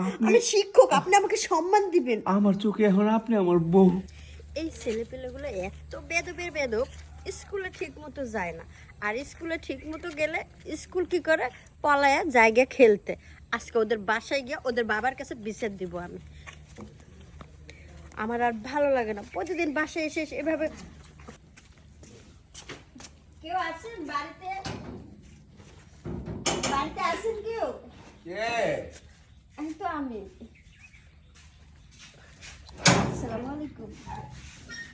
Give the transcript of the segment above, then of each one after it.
আমি শিক্ষক আপনি আমাকে সম্মান দিবেন। আমার চোখে এখন আপনি আমার বউ। এই ছেলেপেলেগুলো এত বেদবের বেদব স্কুলে ঠিক মতো যায় না। আর স্কুলে ঠিক মতো গেলে স্কুল কি করে? পলায়া জায়গা খেলতে। আজকে ওদের বাসায় গিয়ে ওদের বাবার কাছে বিচার দিব আমি। আমার আর ভালো লাগে না। প্রতিদিন বাসায় এসে এসে এভাবে কেউ আছেন বাড়িতে? বাড়িতে আছেন কেউ? তো আমি। আসসালামু আলাইকুম।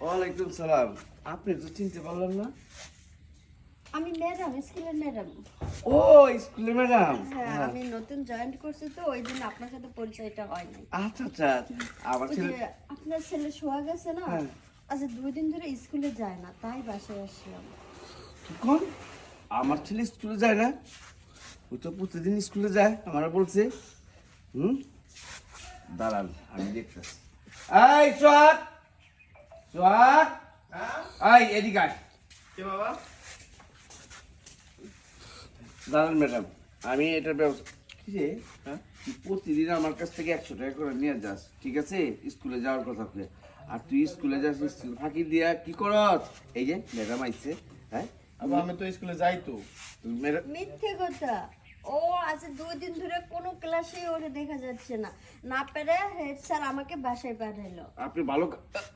ওয়ালাইকুম সালাম। আপনি তো চিনতে পারলাম না? আমি ম্যাডাম স্কুলের ম্যাডাম। ও স্কুলে ম্যাডাম। হ্যাঁ আমি নতুন জয়েন করছি তো ওই জন্য আপনার সাথে পরিচয়টা হয় আচ্ছা আচ্ছা। আমার ছেলে যে আপনার ছেলে সোহাগ আছে না? হ্যাঁ। আচ্ছা দুই দিন ধরে স্কুলে যায় না তাই বাসায় আসলাম। কোন আমার ছেলে স্কুলে যায় না? ও তো প্রতিদিন স্কুলে যায় আমার বলছে। হুম? দাঁড়ান আমি দেখতেছি। এই সোহাগ! সোহাগ! এই এদিকে আয়। বাবা? দাঁড়ান ম্যাডাম আমি এটার ব্যবস্থা কি রে হ্যাঁ? তুই প্রতিদিন আমার কাছ থেকে একশো টাকা করে নিয়ে যাস ঠিক আছে? স্কুলে যাওয়ার কথা খুঁজে আর তুই স্কুলে যাস স্কুল ফাঁকি দিয়া কি করস? এই যে ম্যাডাম আইছে হ্যাঁ? আমি তো স্কুলে যাই তো। ম্যাডাম মিথ্যে কথা। ও আজ দুই দিন ধরে কোনো ক্লাসেই ওরে দেখা যাচ্ছে না। না পেরে হেড স্যার আমাকে বাসায় পাঠাইলো। আপনি ভালো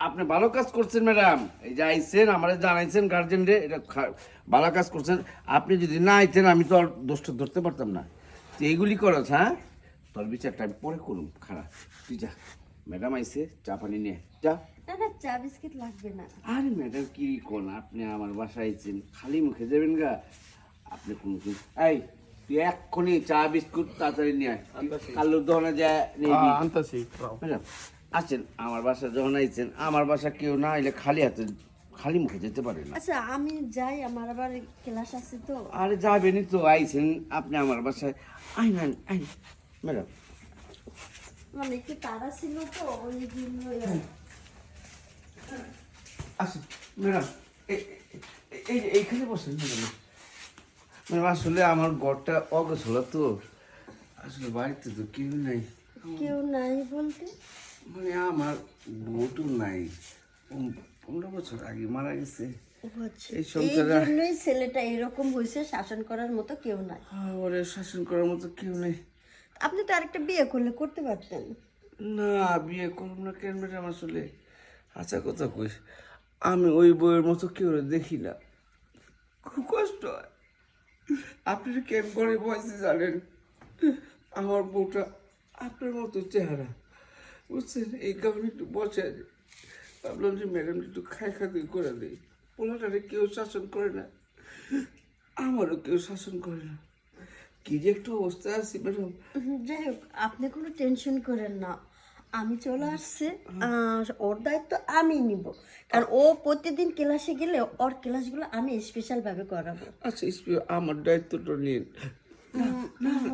আপনি ভালো কাজ করছেন ম্যাডাম এই যে আইছেন আমার জানাইছেন গার্জেন রে এটা ভালো কাজ করছেন। আপনি যদি না আইতেন আমি তো আর দোষটা ধরতে পারতাম না। তো এইগুলি করছ হ্যাঁ? তোর বিচারটা আমি পরে করুন খারাপ তুই যা। ম্যাডাম আইছে চা পানি নিয়ে যা। না না চা বিস্কিট লাগবে না। আরে ম্যাডাম কি কোন? আপনি আমার বাসায় আইছেন খালি মুখে যাবেন গা। আপনি কোন কোন এই তুই এক্ষুনি চা বিস্কুট তাড়াতাড়ি নিয়ে আয়। কালুর দোকানে যায় নিবি আনতাছি ম্যাডাম আছেন আমার বাসা যখন আইছেন আমার বাসা কেউ না আইলে খালি হাতে খালি মুখে যেতে পারে না। আচ্ছা আমি যাই আমার আবার ক্লাস আছে তো। আরে যাবেনই তো আইছেন আপনি আমার বাসায়। আই না আই ম্যাডাম। মানে একটু তাড়া ছিল তো ওই জন্য আসুন ম্যাডাম এই- এই- এই যে এইখানে বসেন ম্যাডাম। আসলে আমার ঘরটা অগোছলা তো। আসলে বাড়িতে তো কেউ নাই। কেউ নাই বলতে? মানে আমার বউটু নাই। পনেরো বছর আগে মারা গেছে। আচ্ছা। এই জন্যই ছেলেটা এরকম হয়েছে শাসন করার মতো কেউ নাই। হ্যাঁ, ওরে শাসন করার মতো কেউ নেই। আপনি তো আরেকটা বিয়ে করলে করতে পারতেন। না বিয়ে করব না কেন ম্যাডাম আসলে আচ্ছা কথা আমি ওই বইয়ের মতো কেউ দেখি না। খুব কষ্ট হয়। আপনি কেন করে বয়সে জানেন? আমার বউটা আপনার মতো চেহারা। বুঝছেন? এই কারণে একটু বসে ভাবলাম যে ম্যাডাম একটু খাই খাতে করে দিই। পোলাটারে কেউ শাসন করে না। আমারও কেউ শাসন করে না। কি যে একটু অবস্থা আছি ম্যাডাম। যাই হোক, আপনি কোনো টেনশন করেন না। আমি চলে আসছে আর ওর দায়িত্ব আমি নিব। কারণ ও প্রতিদিন ক্লাসে গেলে ওর ক্লাসগুলো আমি স্পেশাল ভাবে করাবো। আচ্ছা আমার দায়িত্বটা নিন।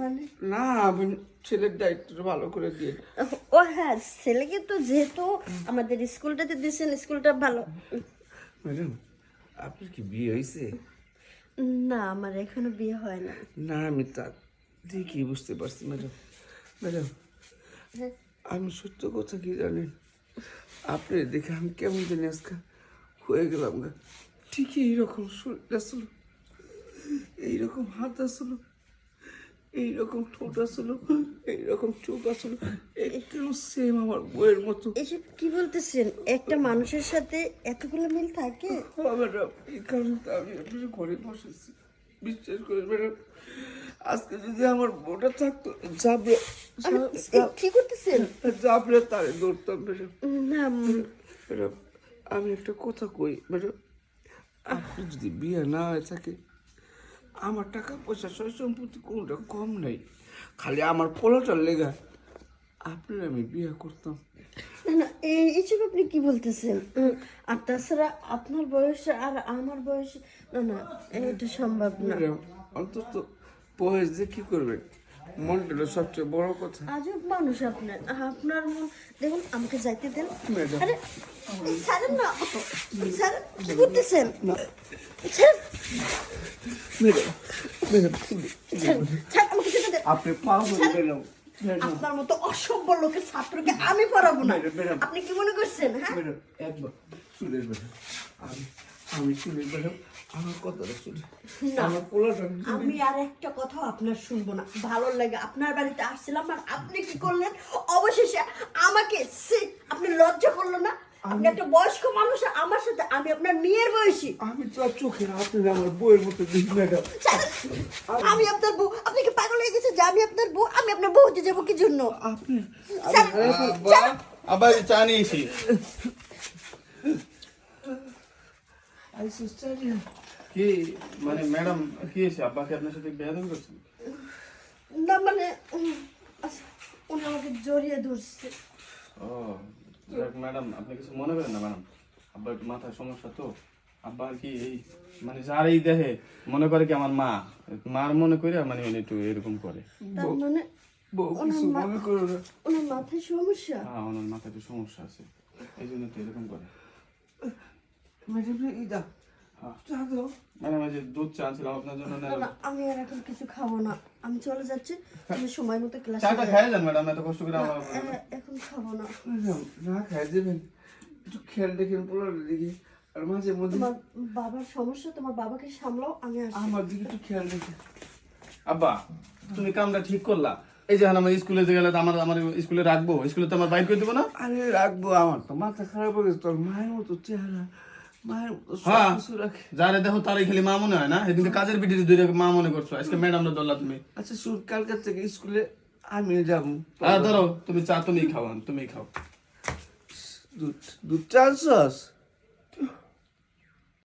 মানে? না আমি ছেলের দায়িত্বটা ভালো করে দিন। ও হ্যাঁ ছেলেকে তো যেহেতু আমাদের স্কুলটাতে দিয়েছেন স্কুলটা ভালো। ম্যাডাম আপনার কি বিয়ে হয়েছে? না আমার এখনও বিয়ে হয় না। না আমি তা দেখি বুঝতে পারছি ম্যাডাম। ম্যাডাম হ্যাঁ, আমি সত্য কথা কি জানেন আপনি দেখে আমি কেমন জানি আজকে হয়ে গেলাম গা। ঠিকই এইরকম শরীর আসলো এইরকম হাত আসলো এইরকম ঠোঁট আসলো এইরকম চোখ আসলো একদম সেম আমার বইয়ের মতো। এসব কি বলতেছেন? একটা মানুষের সাথে এতগুলো মিল থাকে? ম্যাডাম এই কারণে তো আমি আপনার ঘরে বসেছি। বিশ্বাস করে ম্যাডাম আজকে যদি আমার বউটা থাকতো যাবে কি করতেছেন? যাবে তারে ম্যাডাম না আমি একটা কথা কই ম্যাডাম আপনি যদি বিয়ে না হয়ে থাকে আমার টাকা পয়সা সয় সম্পত্তি কোনটা কম নেই। খালি আমার পোলাটার লেগা আপনার আমি বিয়ে করতাম। না না এই এইসব আপনি কি বলতেছেন? আর তাছাড়া আপনার বয়স আর আমার বয়স না না এটা সম্ভব না। অন্তত বয়স যে কি করবেন মনটা সবচেয়ে বড় কথা। আজব মানুষ আপনার। আপনার মন দেখুন আমাকে যাইতে দেন। আরে ছাড়েন না। স্যার কি করতেছেন? আপনি। আপনার মতো অসভ্য লোকের ছাত্রকে আমি পড়াবো না। আপনি কি মনে করছেন হ্যাঁ? একবার। আমি চুলের ম্যাডাম আমার কথাটা শুনে। আমার পোলাটা আমি আর একটা কথাও আপনার শুনব না। ভালো লাগে আপনার বাড়িতে আসছিলাম আর আপনি কি করলেন? অবশেষে আমাকে ছি, আপনি লজ্জা করল না? আপনি একটা বয়স্ক মানুষ আমার সাথে আমি আপনার মেয়ের বয়সী। আমি তো আর চোখের আপনার আমার বইয়ের মতো দেখি ম্যাডাম আমি আপনার বউ আপনি কি পাগল হয়ে গেছে যে আমি আপনার বউ? আমি আপনার বউ হতে যাব কি জন্য? আপনি স্যার, আব্বা আব্বা এই যে চা নিয়েছি আইসো চাই কি মানে ম্যাডাম কি হয়েছে? আব্বাকে আপনার সাথে বেয়াদবি করছেন না মানে উনি আমাকে জড়িয়ে ধরছে। ও যাক ম্যাডাম আপনি কিছু মনে করেন না ম্যাডাম? আব্বা একটু মাথায় সমস্যা তো। আব্বা কি এই মানে যার এই দেহে মনে করে কি আমার মা? মার মনে করে মানে উনি একটু এরকম করে? মানে মনে ওনার মাথায় সমস্যা? হ্যাঁ ওনার মাথায় একটু সমস্যা আছে। এই জন্য তো এরকম করে। হ্যাঁ। চা দাও। ম্যাডাম এই যে দুধ চা ছিলাম আপনার জন্য না, নিলাম। না, আমি আর এখন কিছু খাব না। আমি চলে যাচ্ছি আমি সময় মতো ক্লাস চাটা খাই যান ম্যাডাম এত কষ্ট করে আমার এখন খাব না। না খাই দেবেন একটু খেয়াল রেখেন পোলার দিকে আর মাঝে মধ্যে বাবার সমস্যা তোমার বাবাকে সামলাও আমি আসছি। আমার দিকে একটু খেয়াল রেখে। আব্বা তুমি কামটা ঠিক করলা। এই যে আমার স্কুলে গেলে আমার আমার স্কুলে রাখব। স্কুলে তো আমার বাইক করে দেবো না? আরে রাখব। আমার তো মাথা খারাপ হয়ে গেছে। তোর মায়ের মতো চেহারা। হ্যাঁ। যারে দেখো তারাই খালি মা মনে হয় না? সেদিন কাজের পিঠিতে দুই মা মনে করছ। আজকে ম্যাডাম ধরলা তুমি। আচ্ছা শুন কালকার থেকে স্কুলে আমি যাব। আর ধরো তুমি চা তুমি খাও তুমি খাও। দুধ দুধ চাষস